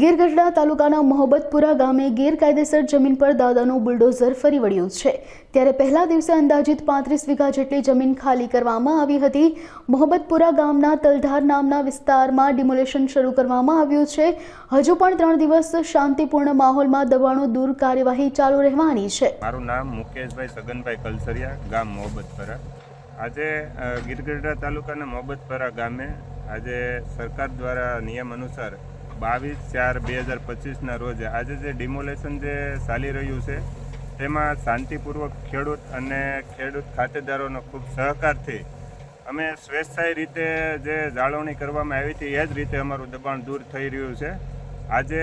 ગીરગઢડા તાલુકાના મોહબ્બતપુરા ગામે ગેરકાયદેસર જમીન પર દાદાનું બુલડોઝર ફરી વળ્યું છે. ત્યારે પહેલા દિવસે અંદાજિત પાંત્રીસ વીઘા જેટલી જમીન ખાલી કરવામાં આવી હતી. મોહબ્બતપુરા ગામના તલધાર નામના વિસ્તારમાં ડિમોલેશન શરૂ કરવામાં આવ્યું છે. હજુ પણ ત્રણ દિવસ શાંતિપૂર્ણ માહોલમાં દબાણો દૂર કાર્યવાહી ચાલુ રહેવાની છે. મારું નામ મુકેશભાઈ સગનભાઈ કલસરિયા, ગામ મોહબ્બતપરા આજે ગીરગઢડા તાલુકાના મોહબ્બતપરા ગામે આજે સરકાર દ્વારા નિયમ અનુસાર બાવીસ ચાર બે હજાર પચીસના રોજ. આજે જે ડિમોલેશન જે ચાલી રહ્યું છે, તેમાં શાંતિપૂર્વક ખેડૂત અને ખેડૂત ખાતેદારોનો ખૂબ સહકારથી અમે સ્વેચ્છાય રીતે જે જાળવણી કરવામાં આવી હતી, એ જ રીતે અમારું દબાણ દૂર થઈ રહ્યું છે. આજે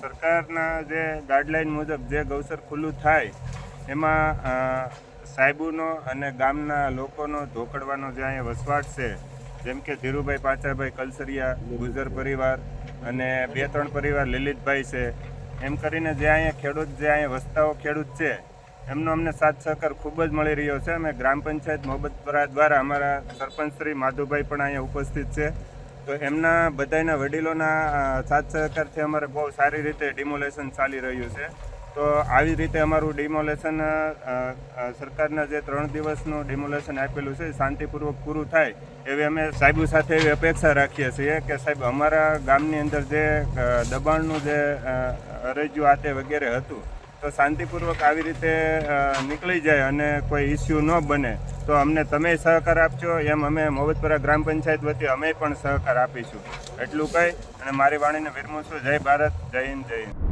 સરકારના જે ગાઈડલાઇન મુજબ જે ગૌસર ખુલ્લું થાય, એમાં સાહેબોનો અને ગામના લોકોનો ધોકડવાનો જે અહીંયા વસવાટ છે જેમ કે ધીરુભાઈ પાચાભાઈ કલસરિયા, ગુજર પરિવાર અને બે ત્રણ પરિવાર લલિતભાઈ છે. એમ કરીને જે અહીંયા ખેડૂત, જે અહીંયા વસ્તાઓ ખેડૂત છે, એમનો અમને સાથ સહકાર ખૂબ જ મળી રહ્યો છે. અને ગ્રામ પંચાયત મોહબ્બતપરા દ્વારા અમારા સરપંચ શ્રી માધુભાઈ પણ અહીંયા ઉપસ્થિત છે. તો એમના બધાના વડીલોના સાથ સહકારથી અમારે બહુ સારી રીતે ડિમોલેશન ચાલી રહ્યું છે. તો આવી રીતે અમારું ડિમોલેશન સરકારના જે ત્રણ દિવસનું ડિમોલેશન આપેલું છે શાંતિપૂર્વક પૂરું થાય એવી અમે સાહેબો સાથે એવી અપેક્ષા રાખીએ છીએ કે સાહેબ, અમારા ગામની અંદર જે દબાણનું જે અરજ્યું આ તે વગેરે હતું, તો શાંતિપૂર્વક આવી રીતે નીકળી જાય અને કોઈ ઇસ્યુ ન બને. તો અમને તમે સહકાર આપજો, એમ અમે મોહબ્બતપરા ગ્રામ પંચાયત વતી અમે પણ સહકાર આપીશું. એટલું કહી અને મારી વાણીને વિરમું છું જય ભારત, જય હિન્દ જય હિન્દ.